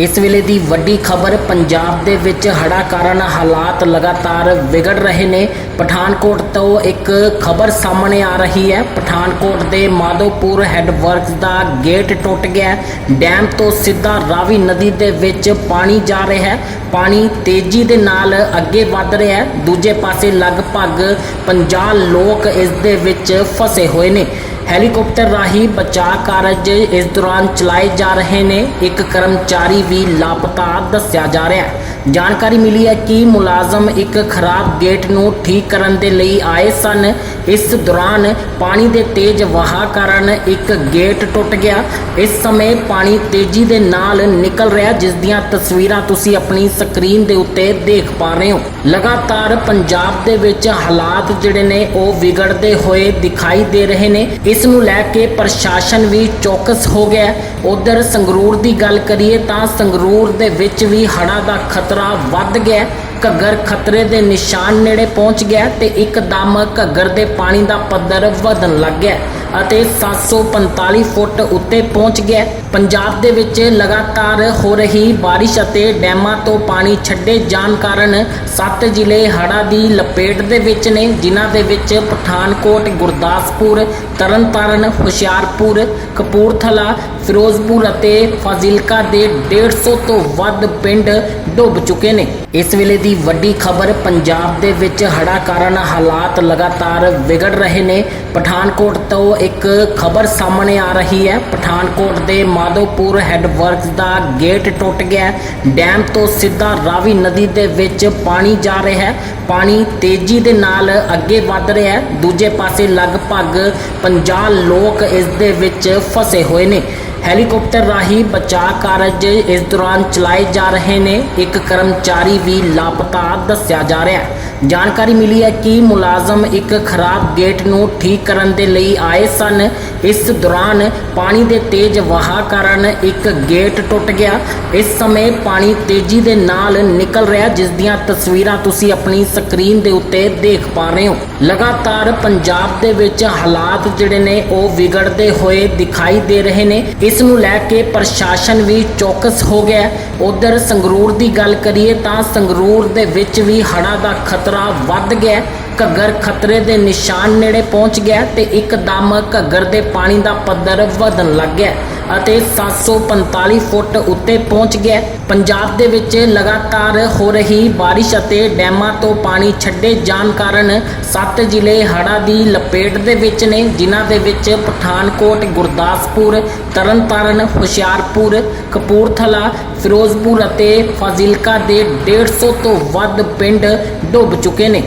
ਇਸ ਵੇਲੇ ਦੀ ਵੱਡੀ ਖਬਰ, ਪੰਜਾਬ ਦੇ ਵਿੱਚ ਹੜ੍ਹਾਂ ਕਾਰਨ ਹਾਲਾਤ ਲਗਾਤਾਰ ਵਿਗੜ ਰਹੇ ਨੇ। ਪਠਾਨਕੋਟ ਤੋਂ ਇੱਕ ਖਬਰ ਸਾਹਮਣੇ ਆ ਰਹੀ ਹੈ। ਪਠਾਨਕੋਟ ਦੇ ਮਾਧੋਪੁਰ ਹੈੱਡ ਵਰਕਸ ਦਾ ਗੇਟ ਟੁੱਟ ਗਿਆ ਡੈਮ ਤੋਂ ਸਿੱਧਾ ਰਾਵੀ ਨਦੀ ਦੇ ਵਿੱਚ ਪਾਣੀ ਜਾ ਰਿਹਾ ਹੈ। ਪਾਣੀ ਤੇਜ਼ੀ ਦੇ ਨਾਲ ਅੱਗੇ ਵੱਧ ਰਿਹਾ ਹੈ। ਦੂਜੇ ਪਾਸੇ ਲਗਭਗ 50 ਲੋਕ ਇਸ ਦੇ ਵਿੱਚ ਫਸੇ ਹੋਏ ਨੇ। ਹੈਲੀਕਾਪਟਰ ਰਾਹੀਂ ਬਚਾਅ ਕਾਰਜ ਇਸ ਦੌਰਾਨ ਚਲਾਏ ਜਾ ਰਹੇ ਨੇ। ਇੱਕ ਕਰਮਚਾਰੀ ਵੀ ਲਾਪਤਾ, ਦੱਸਿਆ ਜਾ ਰਿਹਾ ਹੈ। ਜਾਣਕਾਰੀ ਮਿਲੀ ਹੈ ਕਿ ਮੁਲਾਜ਼ਮ ਇੱਕ ਖਰਾਬ ਗੇਟ ਨੂੰ ਠੀਕ ਕਰਨ ਦੇ ਲਈ ਆਏ ਸਨ। ਇਸ ਦੌਰਾਨ ਪਾਣੀ ਦੇ ਤੇਜ਼ ਵਹਾਅ ਕਾਰਨ ਇੱਕ ਗੇਟ ਟੁੱਟ ਗਿਆ। ਇਸ ਸਮੇਂ ਪਾਣੀ ਤੇਜ਼ੀ ਦੇ ਨਾਲ ਨਿਕਲ ਰਿਹਾ, ਜਿਸ ਦੀਆਂ ਤਸਵੀਰਾਂ ਤੁਸੀਂ ਆਪਣੀ ਸਕਰੀਨ ਦੇ ਉੱਤੇ ਦੇਖ ਪਾ ਰਹੇ ਹੋ। ਲਗਾਤਾਰ ਪੰਜਾਬ ਦੇ ਵਿੱਚ ਹਾਲਾਤ ਜਿਹੜੇ ਨੇ, ਉਹ ਵਿਗੜਦੇ ਹੋਏ ਦਿਖਾਈ ਦੇ ਰਹੇ ਨੇ। ਇਸ ਨੂੰ ਲੈ ਕੇ ਪ੍ਰਸ਼ਾਸਨ ਵੀ ਚੌਕਸ ਹੋ ਗਿਆ। ਉਧਰ ਸੰਗਰੂਰ ਦੀ ਗੱਲ ਕਰੀਏ ਤਾਂ ਸੰਗਰੂਰ ਦੇ ਵਿੱਚ ਵੀ ਹੜ੍ਹਾਂ ਦਾ ਖਤਰਾ ਖਤਰਾ ਵੱਧ ਗਿਆ ਘੱਗਰ ਖਤਰੇ ਦੇ ਨਿਸ਼ਾਨ ਨੇੜੇ ਪਹੁੰਚ ਗਿਆ ਤੇ ਇੱਕਦਮ ਘੱਗਰ ਦੇ ਪਾਣੀ ਦਾ ਪੱਧਰ ਵਧਣ ਲੱਗ ਗਿਆ ਅਤੇ 745 ਫੁੱਟ ਉੱਤੇ ਪਹੁੰਚ ਗਿਆ। ਪੰਜਾਬ ਦੇ ਵਿੱਚ ਲਗਾਤਾਰ ਹੋ ਰਹੀ ਬਾਰਿਸ਼ ਅਤੇ ਡੈਮਾਂ ਤੋਂ ਪਾਣੀ ਛੱਡੇ ਜਾਣ ਕਾਰਨ ਸੱਤ ਜ਼ਿਲ੍ਹੇ ਹੜ੍ਹਾਂ ਦੀ ਲਪੇਟ ਦੇ ਵਿੱਚ ਨੇ, ਜਿਨ੍ਹਾਂ ਦੇ ਵਿੱਚ ਪਠਾਨਕੋਟ, ਗੁਰਦਾਸਪੁਰ, ਤਰਨਤਾਰਨ, ਹੁਸ਼ਿਆਰਪੁਰ, ਕਪੂਰਥਲਾ, ਫਿਰੋਜ਼ਪੁਰ ਅਤੇ ਫਾਜ਼ਿਲਕਾ ਦੇ 150 ਤੋਂ ਵੱਧ ਪਿੰਡ ਡੁੱਬ ਚੁੱਕੇ ਨੇ। ਇਸ ਵੇਲੇ ਦੀ ਵੱਡੀ ਖਬਰ ਪੰਜਾਬ ਦੇ ਵਿੱਚ ਹੜ੍ਹਾਂ ਕਾਰਨ ਹਾਲਾਤ ਲਗਾਤਾਰ ਵਿਗੜ ਰਹੇ ਨੇ। ਪਠਾਨਕੋਟ ਤੋਂ ਇੱਕ ਖਬਰ ਸਾਹਮਣੇ ਆ ਰਹੀ ਹੈ। ਪਠਾਨਕੋਟ ਦੇ ਮਾਧੋਪੁਰ ਹੈੱਡ ਵਰਕਸ ਦਾ ਗੇਟ ਟੁੱਟ ਗਿਆ ਡੈਮ ਤੋਂ ਸਿੱਧਾ ਰਾਵੀ ਨਦੀ ਦੇ ਵਿੱਚ ਪਾਣੀ ਜਾ ਰਿਹਾ ਹੈ। ਪਾਣੀ ਤੇਜ਼ੀ ਦੇ ਨਾਲ ਅੱਗੇ ਵੱਧ ਰਿਹਾ ਹੈ। ਦੂਜੇ ਪਾਸੇ ਲਗਭਗ 50 ਲੋਕ ਇਸ ਦੇ ਵਿੱਚ ਫਸੇ ਹੋਏ ਨੇ। ਹੈਲੀਕਾਪਟਰ ਰਾਹੀਂ ਬਚਾਅ ਕਾਰਜ ਇਸ ਦੌਰਾਨ ਚਲਾਏ ਜਾ ਰਹੇ ਨੇ। ਇੱਕ ਕਰਮਚਾਰੀ ਵੀ ਲਾਪਤਾ ਦੱਸਿਆ ਜਾ ਰਿਹਾ ਹੈ। ਜਾਣਕਾਰੀ ਮਿਲੀ ਹੈ ਕਿ ਮੁਲਾਜ਼ਮ ਇੱਕ ਖਰਾਬ ਗੇਟ ਨੂੰ ਠੀਕ ਕਰਨ ਦੇ ਲਈ ਆਏ ਸਨ। ਇਸ ਦੌਰਾਨ ਪਾਣੀ ਦੇ ਤੇਜ਼ ਵਹਾਅ ਕਾਰਨ ਇੱਕ ਗੇਟ ਟੁੱਟ ਗਿਆ। ਇਸ ਸਮੇਂ ਪਾਣੀ ਤੇਜ਼ੀ ਦੇ ਨਾਲ ਨਿਕਲ ਰਿਹਾ, ਜਿਸ ਦੀਆਂ ਤਸਵੀਰਾਂ ਤੁਸੀਂ ਆਪਣੀ ਸਕਰੀਨ ਦੇ ਉੱਤੇ ਦੇਖ ਪਾ ਰਹੇ ਹੋ। ਲਗਾਤਾਰ ਪੰਜਾਬ ਦੇ ਵਿੱਚ ਹਾਲਾਤ ਜਿਹੜੇ ਨੇ, ਉਹ ਵਿਗੜਦੇ ਹੋਏ ਦਿਖਾਈ ਦੇ ਰਹੇ ਨੇ। ਇਸ ਨੂੰ ਲੈ ਕੇ ਪ੍ਰਸ਼ਾਸਨ ਵੀ ਚੌਕਸ ਹੋ ਗਿਆ। ਉਧਰ ਸੰਗਰੂਰ ਦੀ ਗੱਲ ਕਰੀਏ ਤਾਂ ਸੰਗਰੂਰ ਦੇ ਵਿੱਚ ਵੀ ਹੜ੍ਹਾਂ ਦਾ ਖਤਰਾ ਵੱਧ ਗਿਆ। ਘੱਗਰ ਖਤਰੇ ਦੇ ਨਿਸ਼ਾਨ ਨੇੜੇ ਪਹੁੰਚ ਗਿਆ ਤੇ ਇੱਕਦਮ ਘੱਗਰ ਦੇ ਪਾਣੀ ਦਾ ਪੱਧਰ ਵਧਣ ਲੱਗ ਗਿਆ ਅਤੇ 745 ਫੁੱਟ ਉੱਤੇ ਪਹੁੰਚ ਗਿਆ। ਪੰਜਾਬ ਦੇ ਵਿੱਚ ਲਗਾਤਾਰ ਹੋ ਰਹੀ ਬਾਰਿਸ਼ ਅਤੇ ਡੈਮਾਂ ਤੋਂ ਪਾਣੀ ਛੱਡੇ ਜਾਣ ਕਾਰਨ ਸੱਤ ਜ਼ਿਲ੍ਹੇ ਹੜ੍ਹਾਂ ਦੀ ਲਪੇਟ ਦੇ ਵਿੱਚ ਨੇ, ਜਿਨ੍ਹਾਂ ਦੇ ਵਿੱਚ ਪਠਾਨਕੋਟ, ਗੁਰਦਾਸਪੁਰ, ਤਰਨਤਾਰਨ, ਹੁਸ਼ਿਆਰਪੁਰ, ਕਪੂਰਥਲਾ, ਫਿਰੋਜ਼ਪੁਰ ਅਤੇ ਫਾਜ਼ਿਲਕਾ ਦੇ 150 ਤੋਂ ਵੱਧ ਪਿੰਡ ਡੁੱਬ ਚੁੱਕੇ ਨੇ।